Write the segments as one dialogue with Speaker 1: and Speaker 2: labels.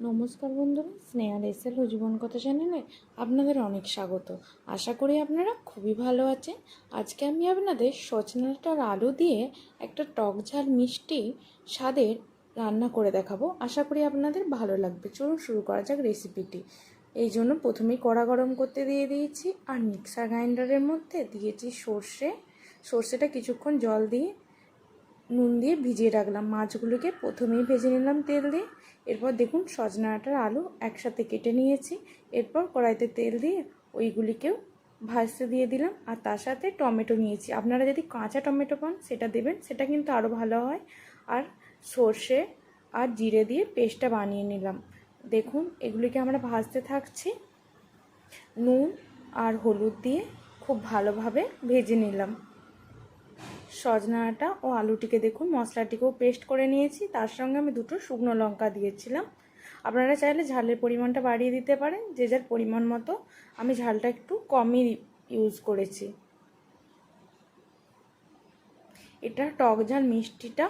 Speaker 1: নমস্কার বন্ধুরা স্নেহা এসেল ও জীবন কথা চ্যানেলে আপনাদের অনেক স্বাগত। আশা করি আপনারা খুবই ভালো আছেন। আজকে আমি আপনাদের সজনাটার আলু দিয়ে একটা টক ঝাল মিষ্টি স্বাদের রান্না করে দেখাবো। আশা করি আপনাদের ভালো লাগবে। চলুন শুরু করা যাক রেসিপিটি। এই জন্য প্রথমেই কড়া গরম করতে দিয়ে দিয়েছি আর মিক্সার গ্রাইন্ডারের মধ্যে দিয়েছি সর্ষে। সর্ষেটা কিছুক্ষণ জল দিয়ে নুন দিয়ে ভিজিয়ে রাখলাম। মাছগুলোকে প্রথমেই ভেজে নিলাম তেল দিয়ে। এরপর দেখুন সজনাটার আলু একসাথে কেটে নিয়েছি। এরপর কড়াইতে তেল দিয়ে ওইগুলিকেও ভাজতে দিয়ে দিলাম। আর তার সাথে টমেটো নিয়েছি। আপনারা যদি কাঁচা টমেটো পান, সেটা দেবেন। সেটা কিন্তু আরও ভালো হয়। আর সর্ষে আর জিরে দিয়ে পেস্টটা বানিয়ে নিলাম। দেখুন এগুলিকে আমরা ভাজতে থাকছি। নুন আর হলুদ দিয়ে খুব ভালোভাবে ভেজে নিলাম। সজনাটা ও আলুটিকে দেখুন, মশলাটিকেও পেস্ট করে নিয়েছি। তার সঙ্গে আমি দুটো শুকনো লঙ্কা দিয়েছিলাম। আপনারা চাইলে ঝালের পরিমাণটা বাড়িয়ে দিতে পারেন, যে যার পরিমাণ মতো। আমি ঝালটা একটু কমই ইউজ করেছি। এটা টক ঝাল মিষ্টিটা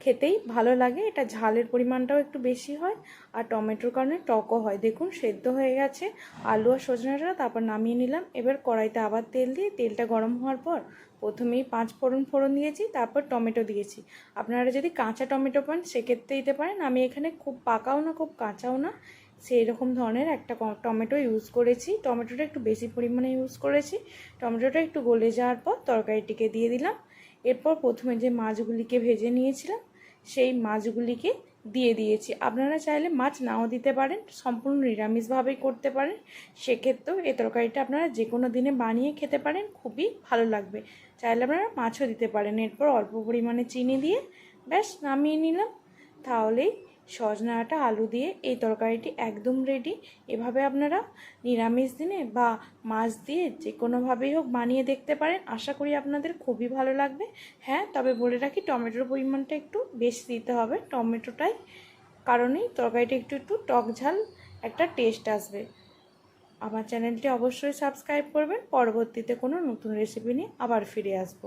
Speaker 1: খেতেই ভালো লাগে। এটা ঝালের পরিমাণটাও একটু বেশি হয় আর টমেটোর কারণে টকও হয়। দেখুন, সেদ্ধ হয়ে গেছে। আলু আর সজনাটা তারপর নামিয়ে নিলাম। এবার কড়াইতে আবার তেল দিয়ে তেলটা গরম হওয়ার পর প্রথমেই পাঁচ ফোড়ন ফোড়ন দিয়েছি, তারপর টমেটো দিয়েছি। আপনারা যদি কাঁচা টমেটো পান, সেক্ষেত্রে দিতে পারেন। আমি এখানে খুব পাকাও না, খুব কাঁচাও না। সেই রকম ধরনের একটা টমেটো ইউজ করেছি। টমেটোটা একটু বেশি পরিমাণে ইউজ করেছি। টমেটোটা একটু গলে যাওয়ার পর তরকারিটিকে দিয়ে দিলাম। এরপর প্রথমে যে মাছগুলিকে ভেজে নিয়েছিলাম, সেই মাছগুলিকে দিয়ে দিয়েছি। আপনারা চাইলে মাছ নাও দিতে পারেন, সম্পূর্ণ নিরামিষভাবেই করতে পারেন। সেক্ষেত্রেও এ তরকারিটা আপনারা যে কোনো দিনে বানিয়ে খেতে পারেন, খুবই ভালো লাগবে। চাইলে আপনারা মাছও দিতে পারেন। এরপর অল্প পরিমাণে চিনি দিয়ে ব্যাস নামিয়ে নিলাম। তাহলেই সজনাটা আলু দিয়ে এই তরকারিটি একদম রেডি এভাবে আপনারা নিরামিষ দিনে বা মাছ দিয়ে যে কোনোভাবেই হোক বানিয়ে দেখতে পারেন। আশা করি আপনাদের খুবই ভালো লাগবে। হ্যাঁ তবে বলে রাখি, টমেটোর পরিমাণটা একটু বেশি দিতে হবে। টমেটোটাই কারণেই তরকারিটা একটু একটু টক ঝাল একটা টেস্ট আসবে। আমার চ্যানেলটি অবশ্যই সাবস্ক্রাইব করবেন। পরবর্তীতে কোনো নতুন রেসিপি নিয়ে আবার ফিরে আসব।